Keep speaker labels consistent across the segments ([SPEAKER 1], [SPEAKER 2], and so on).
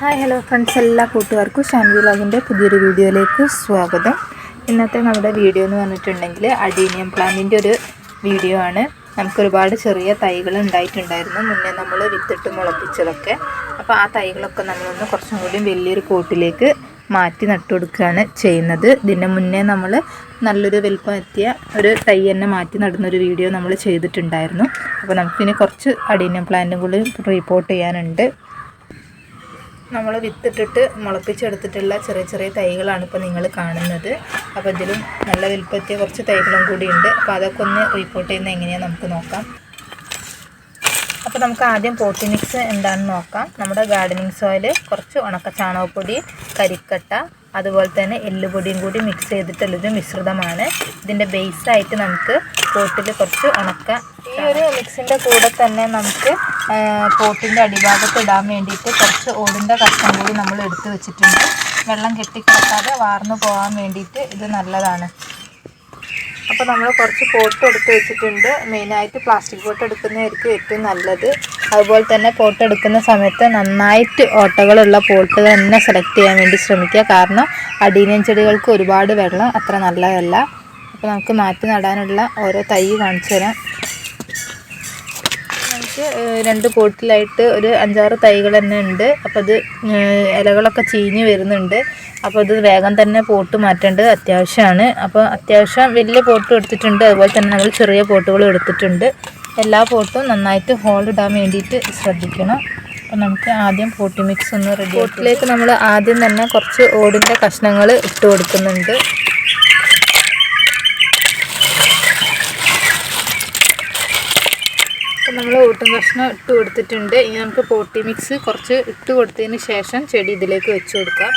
[SPEAKER 1] Hi hello friends എല്ലാ കൂട്ടുകാർക്കും ഷാൻവി ലോഗിന്റെ പുതിയൊരു വീഡിയോയിലേക്ക് സ്വാഗതം. ഇന്നത്തെ നമ്മുടെ വീഡിയോ എന്ന് പറഞ്ഞിട്ടുണ്ടെങ്കിൽ അഡീനിയം പ്ലാന്റിന്റെ ഒരു വീഡിയോ ആണ്. നമുക്കൊരുപാട് ചെറിയ തൈകൾ ഉണ്ടായിട്ടുണ്ടായിരുന്നു. മുന്നേ നമ്മൾ വിത്തിട്ട് മുളപ്പിച്ചതൊക്കെ. അപ്പോൾ ആ തൈകളൊക്കെ നമ്മളൊന്ന് കുറച്ചും കൂടി വലിയൊരു കോട്ടിലേക്ക് മാറ്റി നട്ടുകൊടുക്കുകയാണ് ചെയ്യുന്നത്. ഇതിന്റെ മുന്നേ നമ്മൾ നല്ലൊരു വലിപ്പം എത്തിയ ഒരു തൈ തന്നെ മാറ്റി നടുന്നൊരു വീഡിയോ നമ്മൾ ചെയ്തിട്ടുണ്ടായിരുന്നു. അപ്പോൾ നമുക്കിനി കുറച്ച് അഡീനിയം പ്ലാന്റും കൂടി റിപ്പോർട്ട് ചെയ്യാനുണ്ട്. നമ്മൾ വിത്തിട്ടിട്ട് മുളപ്പിച്ചെടുത്തിട്ടുള്ള ചെറിയ ചെറിയ തൈകളാണ് ഇപ്പോൾ നിങ്ങൾ കാണുന്നത്. അപ്പോൾ ഇതിലും നല്ല വിൽപ്പത്തിയ കുറച്ച് തൈകളും കൂടി ഉണ്ട്. അപ്പോൾ അതൊക്കെ ഒന്ന് റിപ്പോർട്ട് ചെയ്യുന്നത് എങ്ങനെയാണ് നമുക്ക് നോക്കാം. അപ്പോൾ നമുക്ക് ആദ്യം പോട്ടി മിക്സ് എന്താണെന്ന് നോക്കാം. നമ്മുടെ ഗാർഡനിങ് സോയിൽ കുറച്ച് ഉണക്ക ചാണകപ്പൊടി കരിക്കട്ട അതുപോലെ തന്നെ എല്ലുപൊടിയും കൂടി മിക്സ് ചെയ്തിട്ടുള്ളൊരു മിശ്രിതമാണ്. ഇതിന്റെ ബേസായിട്ട് നമുക്ക് പോട്ടിൽ കുറച്ച് ഉണക്ക ഈ ഒരു മിക്സിന്റെ കൂടെ തന്നെ നമുക്ക് പോട്ടിന്റെ അടിഭാഗത്ത് ഇടാൻ വേണ്ടിയിട്ട് കുറച്ച് ഓടിന്റെ കഷ്ണം കൂടി നമ്മൾ എടുത്ത് വെച്ചിട്ടുണ്ട്. വെള്ളം കെട്ടിക്കിടക്കാതെ വാർന്നു പോകാൻ വേണ്ടിയിട്ട് ഇത് നല്ലതാണ്. അപ്പോൾ നമ്മൾ കുറച്ച് പോട്ട് എടുത്ത് വെച്ചിട്ടുണ്ട്. മെയിനായിട്ട് പ്ലാസ്റ്റിക് പോട്ട് എടുക്കുന്നതായിരിക്കും ഏറ്റവും നല്ലത്. അതുപോലെ തന്നെ പോട്ട് എടുക്കുന്ന സമയത്ത് നന്നായിട്ട് ഓട്ടകളുള്ള പോട്ട് തന്നെ സെലക്ട് ചെയ്യാൻ വേണ്ടി ശ്രമിക്കുക. കാരണം അടീനിയൻ ചെടികൾക്ക് ഒരുപാട് വെള്ളം അത്ര നല്ലതല്ല. അപ്പോൾ നമുക്ക് മാറ്റി നടാനുള്ള ഓരോ തൈ കാണിച്ചു തരാം. നമുക്ക് രണ്ട് പോട്ടിലായിട്ട് ഒരു അഞ്ചാറ് തൈകൾ തന്നെ ഉണ്ട്. അപ്പോൾ അത് ഇലകളൊക്കെ ചീഞ്ഞ് വരുന്നുണ്ട്. അപ്പോൾ അത് വേഗം തന്നെ പോട്ട് മാറ്റേണ്ടത് അത്യാവശ്യമാണ്. അപ്പോൾ അത്യാവശ്യം വലിയ പോട്ടും എടുത്തിട്ടുണ്ട്. അതുപോലെ തന്നെ നമ്മൾ ചെറിയ പോട്ടുകളും എടുത്തിട്ടുണ്ട്. എല്ലാ പോട്ടും നന്നായിട്ട് ഹോൾ ഇടാൻ വേണ്ടിയിട്ട് ശ്രദ്ധിക്കണം. അപ്പോൾ നമുക്ക് ആദ്യം പോട്ടി മിക്സ് ഒന്ന് റെഡി പോട്ടിലേക്ക് നമ്മൾ ആദ്യം തന്നെ കുറച്ച് ഓടിന്റെ കഷ്ണങ്ങൾ ഇട്ട് കൊടുക്കുന്നുണ്ട്. അപ്പോൾ നമ്മൾ ഓട്ടും കഷ്ണം ഇട്ട് കൊടുത്തിട്ടുണ്ട്. ഇനി നമുക്ക് പോട്ടി മിക്സ് കുറച്ച് ഇട്ട് കൊടുത്തതിന് ശേഷം ചെടി ഇതിലേക്ക് വെച്ച് കൊടുക്കാം.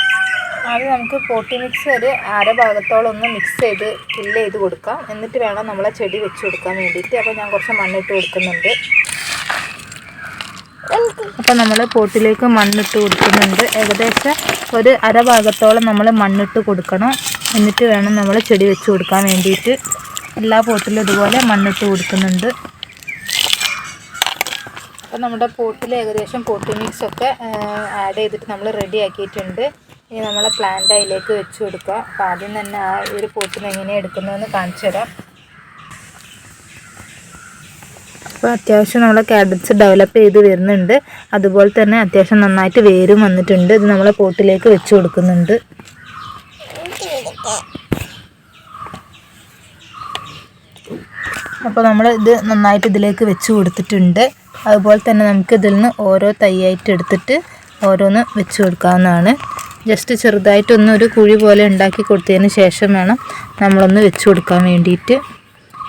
[SPEAKER 1] ആദ്യം നമുക്ക് പോട്ടി മിക്സ് ഒരു അര ഭാഗത്തോളം ഒന്ന് മിക്സ് ചെയ്ത് ഫില്ല് ചെയ്ത് കൊടുക്കാം. എന്നിട്ട് വേണം നമ്മളെ ചെടി വെച്ച് കൊടുക്കാൻ വേണ്ടിയിട്ട്. അപ്പോൾ ഞാൻ കുറച്ച് മണ്ണിട്ട് കൊടുക്കുന്നുണ്ട്. അപ്പോൾ നമ്മൾ പോട്ടിലേക്ക് മണ്ണിട്ട് കൊടുക്കുന്നുണ്ട്. ഏകദേശം ഒരു അര ഭാഗത്തോളം നമ്മൾ മണ്ണിട്ട് കൊടുക്കണം. എന്നിട്ട് വേണം നമ്മൾ ചെടി വെച്ച് കൊടുക്കാൻ വേണ്ടിയിട്ട്. എല്ലാ പോട്ടിലും ഇതുപോലെ മണ്ണിട്ട് കൊടുക്കുന്നുണ്ട്. അപ്പോൾ നമ്മുടെ പോട്ടിൽ ഏകദേശം പോട്ടി മിക്സ് ഒക്കെ ആഡ് ചെയ്തിട്ട് നമ്മൾ റെഡി ആക്കിയിട്ടുണ്ട്. ഇനി നമ്മളെ പ്ലാന്റ് അതിലേക്ക് വെച്ച് കൊടുക്കുക അപ്പോൾ ആദ്യം തന്നെ ആ ഒരു പോട്ടിന് എങ്ങനെയാണ് എടുക്കുന്നതെന്ന് കാണിച്ചു തരാം. അപ്പോൾ അത്യാവശ്യം നമ്മളെ ക്യാബറ്റ്സ് ഡെവലപ്പ് ചെയ്ത് വരുന്നുണ്ട്. അതുപോലെ തന്നെ അത്യാവശ്യം നന്നായിട്ട് വേരും വന്നിട്ടുണ്ട്. ഇത് നമ്മളെ പോട്ടിലേക്ക് വെച്ച് കൊടുക്കുന്നുണ്ട്. അപ്പോൾ നമ്മൾ ഇത് നന്നായിട്ട് ഇതിലേക്ക് വെച്ച് കൊടുത്തിട്ടുണ്ട്. അതുപോലെ തന്നെ നമുക്ക് ഇതിൽ നിന്ന് ഓരോ തൈയായിട്ട് എടുത്തിട്ട് ഓരോന്ന് വെച്ച് കൊടുക്കാവുന്നതാണ്. ജസ്റ്റ് ചെറുതായിട്ടൊന്ന് ഒരു കുഴി പോലെ ഉണ്ടാക്കി കൊടുത്തതിന് ശേഷം വേണം നമ്മളൊന്ന് വെച്ച് കൊടുക്കാൻ വേണ്ടിയിട്ട്.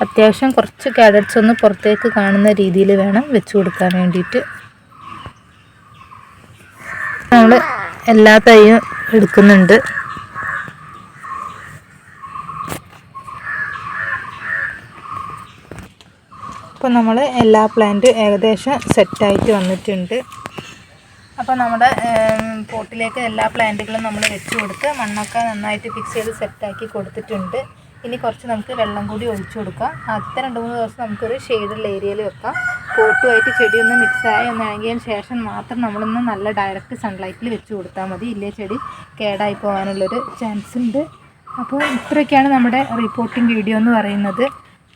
[SPEAKER 1] അത്യാവശ്യം കുറച്ച് കാരറ്റ്സ് ഒന്ന് പുറത്തേക്ക് കാണുന്ന രീതിയിൽ വേണം വെച്ച് കൊടുക്കാൻ വേണ്ടിയിട്ട്. നമ്മൾ എല്ലാ തൈയും എടുക്കുന്നുണ്ട്. അപ്പോൾ നമ്മൾ എല്ലാ പ്ലാന്റ് ഏകദേശം സെറ്റായിട്ട് വന്നിട്ടുണ്ട്. അപ്പോൾ നമ്മുടെ പോട്ടിലേക്ക് എല്ലാ പ്ലാന്റുകളും നമ്മൾ വെച്ച് കൊടുത്ത് മണ്ണൊക്കെ നന്നായിട്ട് ഫിക്സ് ചെയ്ത് സെറ്റാക്കി കൊടുത്തിട്ടുണ്ട്. ഇനി കുറച്ച് നമുക്ക് വെള്ളം കൂടി ഒഴിച്ചു കൊടുക്കാം. ആദ്യത്തെ രണ്ട് മൂന്ന് ദിവസം നമുക്കൊരു ഷെയ്ഡുള്ള ഏരിയയിൽ വെക്കാം. പോട്ടുമായിട്ട് ചെടിയൊന്നും മിക്സായി ഒന്നാകിയതിന് ശേഷം മാത്രം നമ്മളൊന്ന് നല്ല ഡയറക്റ്റ് സൺലൈറ്റിൽ വെച്ച് കൊടുത്താൽ മതി. ഇല്ലേ ചെടി? കേടായി പോകാനുള്ളൊരു ചാൻസ് ഉണ്ട്. അപ്പോൾ ഇത്രയൊക്കെയാണ് നമ്മുടെ റിപ്പോർട്ടിംഗ് വീഡിയോ എന്ന് പറയുന്നത്.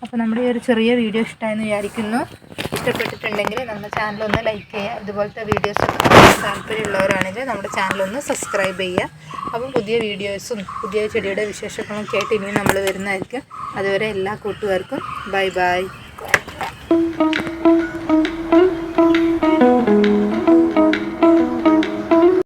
[SPEAKER 1] അപ്പോൾ നമ്മുടെ ഈ ഒരു ചെറിയ വീഡിയോ ഇഷ്ടമായെന്ന് വിചാരിക്കുന്നു. ഇഷ്ടപ്പെട്ടിട്ടുണ്ടെങ്കിൽ നമ്മുടെ ചാനൽ ഒന്ന് ലൈക്ക് ചെയ്യുക. ഇതുപോലത്തെ വീഡിയോസ് താല്പര്യമുള്ളവരാണെങ്കിൽ നമ്മുടെ ചാനൽ ഒന്ന് സബ്സ്ക്രൈബ് ചെയ്യുക. അപ്പം പുതിയ വീഡിയോസും പുതിയ ചെടിയുടെ വിശേഷങ്ങളൊക്കെ ആയിട്ട് ഇനിയും നമ്മൾ വരുന്നതായിരിക്കും. അതുവരെ എല്ലാ കൂട്ടുകാർക്കും ബൈ ബൈ